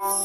খেলো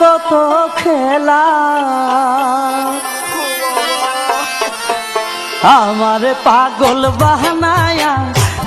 কত খেলা। আমার পাগল বাহানায়া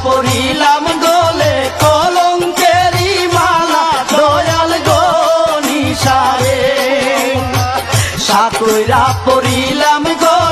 পরিলাম গলে কলঙ্কেরি মালা দয়াল গো নিশারে সাতইরা পরিলাম গলে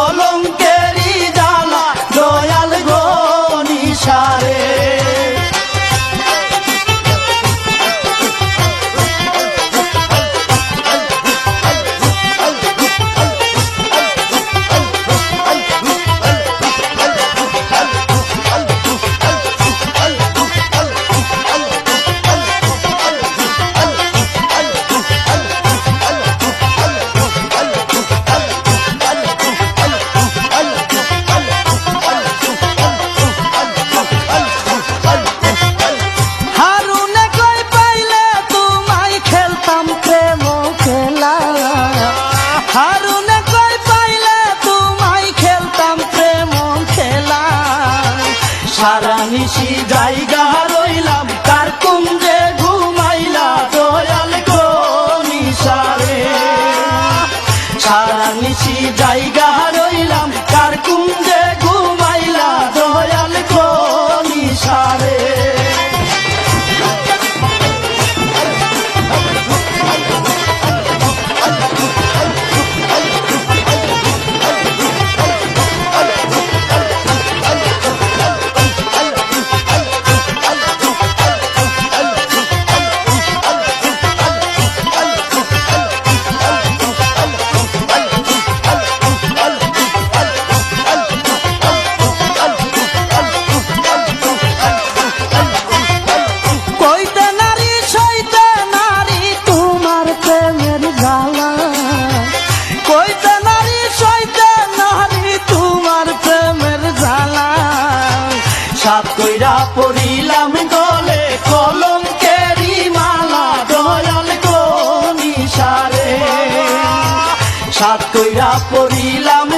নিশি জায়গা রইলাম তার কুঞ্জে ঘুমাইলা দয়াল গো নিশারে সারা নিশি জায়গা সাত কইরা পড়িলাম